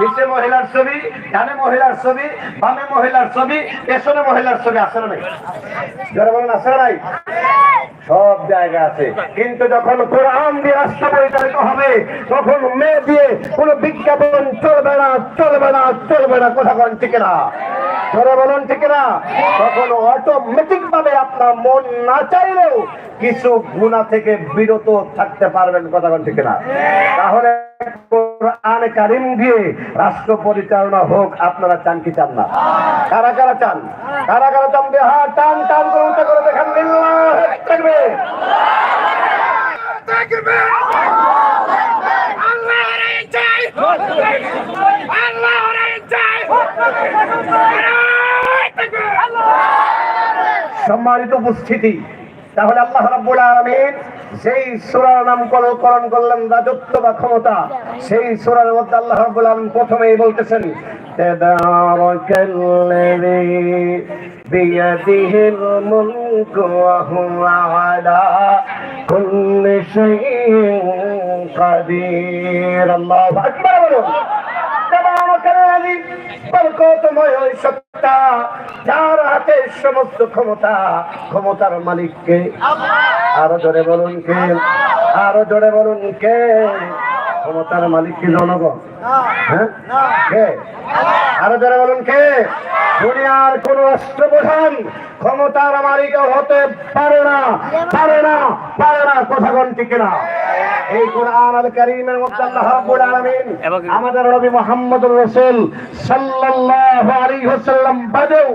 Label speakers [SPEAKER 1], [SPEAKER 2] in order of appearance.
[SPEAKER 1] নিচে মহিলার ছবি, ডানে মহিলার ছবি, বামে মহিলার ছবি, পেছনে মহিলার ছবি, আছে না নাই? যারা বলেন, আছে নাই? সব জায়গা আছে। কিন্তু যখন কোরআন দিয়ে রাষ্ট্র পরিচালিত হবে, তখন মেয়ে দিয়ে কোনো বিজ্ঞাপন চলবে না চলবে না চলবে না, কথা বলেন ঠিক না ধরে বলুন, ঠিক না? তখন অটোমেটিক ভাবে আপনার মন না চাইলেও কিছু গুণা থেকে বিরত থাকতে পারবেন, কথা ঠিক না? তাহলে দিয়ে রাষ্ট্র পরিচালনা হোক, আপনারা চান কি চান না? কারা কারা চান? কারা কারা চান? হা টান টান করে সম্মানিত উপস্থিতি। তাহলে আল্লাহ রাব্বুল আলামিন যেই সূরার নামকরণ করলেন রাজত্ব বা ক্ষমতা, সেই সূরার মধ্যে আল্লাহ রাব্বুল আলামিন প্রথমেই বলতেছেন তাবারাকাল্লাযী বিয়াদিহিল মুলকু ওয়া হুয়া আলা কুল্লি শাইইন কাদির। আল্লাহু আকবার বলুন। সত্তা, যার হাতে সমস্ত ক্ষমতা, ক্ষমতার মালিককে। আরও জোরে বলুন কে? আরও জোরে বলুন কে? ক্ষমতার মালিক কি জনগণ? হ্যাঁ? আরও বলুন কে? দুনিয়ার কোন রাষ্ট্রপ্রধান ক্ষমতার মালিক হতে পারে না পারে না পারে না কথা কোন ঠিক না এই কোরআন আল কারীমের মধ্যে আল্লাহ রাব্বুল আলামিন। আমাদের নবী মুহাম্মদুর রাসূল সাল্লাল্লাহু আলাইহি ওয়াসাল্লাম বাদেও